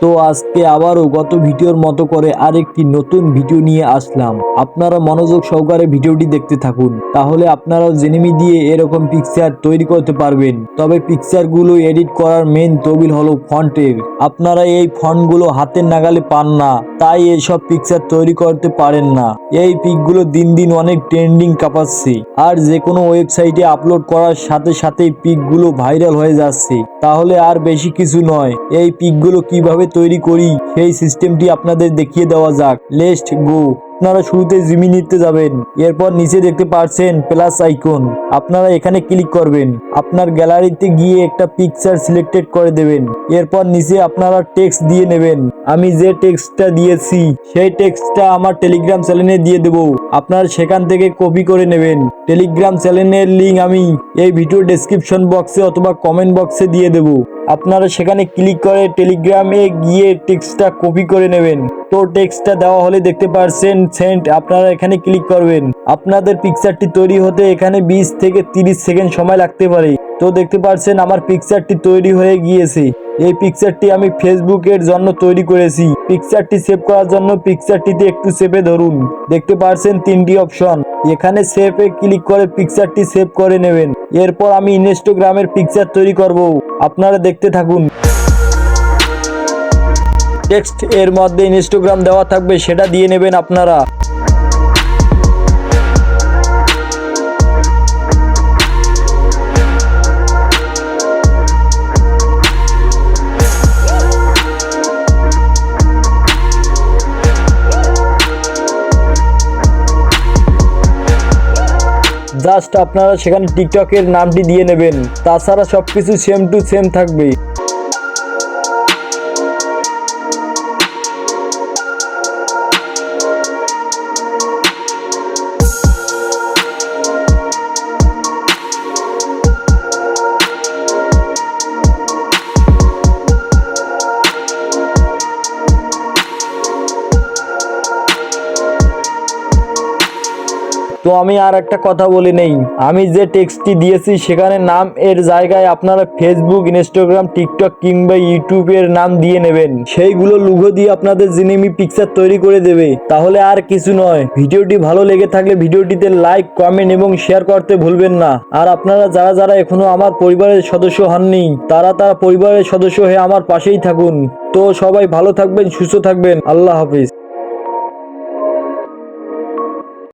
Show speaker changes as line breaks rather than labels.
তো আজকে আবারও গত ভিডিওর মতো করে আরেকটি নতুন ভিডিও নিয়ে আসলাম। আপনারা মনোযোগ সহকারে ভিডিওটি দেখতে থাকুন। তাহলে আপনারাও জেনেমি দিয়ে এরকম পিকচার তৈরি করতে পারবেন। তবে পিকচারগুলো এডিট করার মেন তবিল হলো ফন্টের। আপনারা এই ফন্টগুলো হাতের নাগালে পান না। তাই এইসব পিকচার তৈরি করতে পারেন না। এই পিকগুলো দিন দিন অনেক ট্রেন্ডিং কাঁপাচ্ছে। আর যে কোনো ওয়েবসাইটে আপলোড করার সাথে সাথেই পিকগুলো ভাইরাল হয়ে যাচ্ছে। তাহলে আর বেশি কিছু নয়। এই পিকগুলো কীভাবে তৈরি করি, সেই সিস্টেমটি আপনাদের দেখিয়ে দেওয়া যাক। লেস্ট গো আপনারা শুরুতে জিমি নিতে যাবেন। এরপর নিচে দেখতে পারছেন প্লাস আইকন আপনারা এখানে ক্লিক করবেন। আপনার গ্যালারিতে গিয়ে একটা পিকচার সিলেক্টেড করে দেবেন। এরপর নিচে আপনারা টেক্সট দিয়ে নেবেন। আমি যে টেক্সটটা দিয়েছি, সেই টেক্সটটা আমার টেলিগ্রাম চ্যানেলে দিয়ে দেব। আপনারা সেখান থেকে কপি করে নেবেন। টেলিগ্রাম চ্যানেলের লিঙ্ক আমি এই ভিডিও ডেসক্রিপশন বক্সে অথবা কমেন্ট বক্সে দিয়ে দেব। আপনারা সেখানে ক্লিক করে টেলিগ্রামে গিয়ে টেক্সটটা কপি করে নেবেন। তো টেক্সটটা দেওয়া হলে দেখতে পারছেন সেন্ট, আপনারা এখানে ক্লিক করবেন। আপনাদের পিকচারটি তৈরি হতে এখানে বিশ থেকে তিরিশ সেকেন্ড সময় লাগতে পারে। তো দেখতে পারছেন আমার পিকচারটি তৈরি হয়ে গিয়েছে। এই পিকচারটি আমি ফেসবুকের জন্য তৈরি করেছি। পিকচারটি সেভ করার জন্য পিকচারটিতে একটু সেভে ধরুন। দেখতে পারছেন তিনটি অপশন এখানে সেভে ক্লিক করে পিকচারটি সেভ করে নেবেন। এরপর আমি ইনস্টাগ্রামের পিকচার তৈরি করব। আপনারা দেখতে থাকুন। টেক্সট এর মধ্যে ইনস্টাগ্রাম দেওয়া থাকবে, সেটা দিয়ে নেবেন আপনারা। জাস্ট আপনারা সেখানে টিকটকের নামটি দিয়ে নেবেন। তাছাড়া সবকিছু সেম টু সেম থাকবে তো আমি আর একটা কথা বলি নেই। আমি যে টেক্সটটি দিয়েছি, সেখানে নাম এর জায়গায় আপনারা ফেসবুক ইনস্টাগ্রাম টিকটক কিংবা ইউটিউবের নাম দিয়ে নেবেন। সেইগুলো লুগো দিয়ে আপনাদের জিনিমি পিকচার তৈরি করে দেবে। তাহলে আর কিছু নয়। ভিডিওটি ভালো লেগে থাকলে ভিডিওটিতে লাইক কমেন্ট এবং শেয়ার করতে ভুলবেন না। আর আপনারা যারা যারা এখনও আমার পরিবারের সদস্য হননি, তারা তারা পরিবারের সদস্য হয়ে আমার পাশেই থাকুন। তো সবাই ভালো থাকবেন, সুস্থ থাকবেন। আল্লাহ হাফিজ।